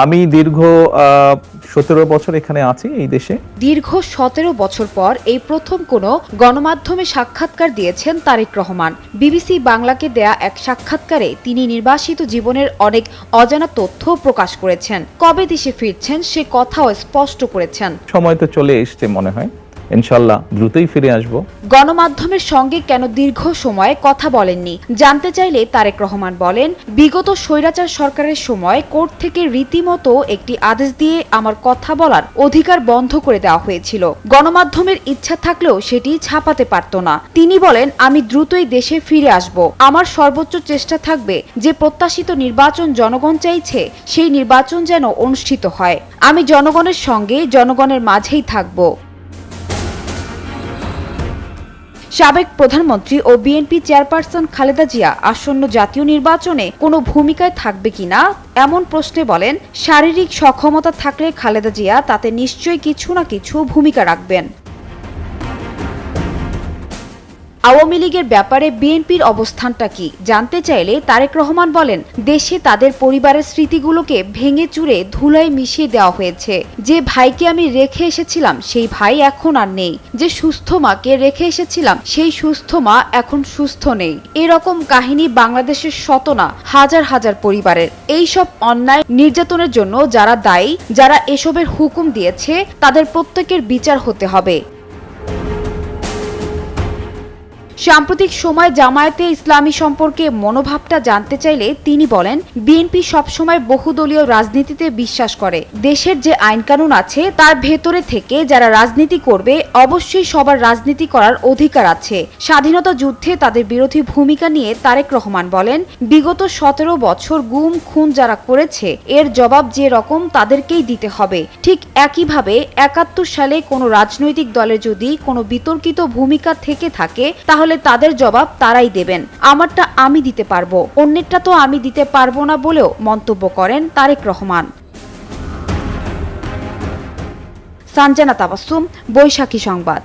আমি দীর্ঘ সতেরো বছর এখানে আছি এই দেশে। দীর্ঘ সতেরো বছর পর এই প্রথম কোন গণমাধ্যমে সাক্ষাৎকার দিয়েছেন তারেক রহমান। বিবিসি বাংলাকে দেয়া এক সাক্ষাৎকারে তিনি নির্বাসিত জীবনের অনেক অজানা তথ্য প্রকাশ করেছেন। কবে দেশে ফিরছেন সে কথাও স্পষ্ট করেছেন। সময় তো চলে এসছে মনে হয়। ইনশাল্লাহ দ্রুতই ফিরে আসব। গণমাধ্যমের সঙ্গে কেন দীর্ঘ সময় কথা বলেননি? জানতে চাইলে তারেক রহমান বলেন, বিগত স্বৈরাচার সরকারের সময় কোর্ট থেকে রীতিমতো একটি আদেশ দিয়ে আমার কথা বলার অধিকার বন্ধ করে দেওয়া হয়েছিল। গণমাধ্যমের ইচ্ছা থাকলেও সেটি ছাপাতে পারত না। তিনি বলেন, আমি দ্রুতই দেশে ফিরে আসব। আমার সর্বোচ্চ চেষ্টা থাকবে যে প্রত্যাশিত নির্বাচন জনগণ চাইছে, সেই নির্বাচন যেন অনুষ্ঠিত হয়। আমি জনগণের সঙ্গে জনগণের মাঝেই থাকব। সাবেক প্রধানমন্ত্রী ও বিএনপি চেয়ারপারসন খালেদা জিয়া আসন্ন জাতীয় নির্বাচনে কোনো ভূমিকায় থাকবে কিনা এমন প্রশ্নে বলেন, শারীরিক সক্ষমতা থাকলে খালেদা জিয়া তাতে নিশ্চয়ই কিছু না কিছু ভূমিকা রাখবেন। আওয়ামী লীগের ব্যাপারে বিএনপির অবস্থানটা কি? জানতে চাইলে তারেক রহমান বলেন, দেশে তাদের পরিবারের স্মৃতিগুলোকে ভেঙে চুরে ধুলায় মিশিয়ে দেওয়া হয়েছে। যে ভাইকে আমি রেখে এসেছিলাম, সেই ভাই এখন আর নেই। যে সুস্থ মাকে রেখে এসেছিলাম, সেই সুস্থ মা এখন সুস্থ নেই। এরকম কাহিনী বাংলাদেশের শত না হাজার হাজার পরিবারের। এই সব অন্যায় নির্যাতনের জন্য যারা দায়ী, যারা এসবের হুকুম দিয়েছে, তাদের প্রত্যেকের বিচার হতে হবে। সাম্প্রতিক সময় জামায়াতে ইসলামী সম্পর্কে মনোভাবটা জানতে চাইলে তিনি বলেন, বিএনপি সবসময় বহুদলীয় রাজনীতিতে বিশ্বাস করে। দেশের যে আইনকানুন আছে, তার ভেতরে থেকে যারা রাজনীতি করবে, অবশ্যই সবার রাজনীতি করার অধিকার আছে। স্বাধীনতা যুদ্ধে তাদের বিরোধী ভূমিকা নিয়ে তারেক রহমান বলেন, বিগত সতেরো বছর গুম, খুন যারা করেছে, এর জবাব যে রকম তাদেরকেই দিতে হবে। ঠিক একইভাবে একাত্তর সালে কোনো রাজনৈতিক দলের যদি কোনো বিতর্কিত ভূমিকা থেকে থাকে, তাহলে তাদের জবাব তারাই দেবেন। আমারটা আমি দিতে পারব, অন্যেরটা তো আমি দিতে পারব না বলেও মন্তব্য করেন তারেক রহমান। সানজানা তাবাসুম বৈশাখী সংবাদ।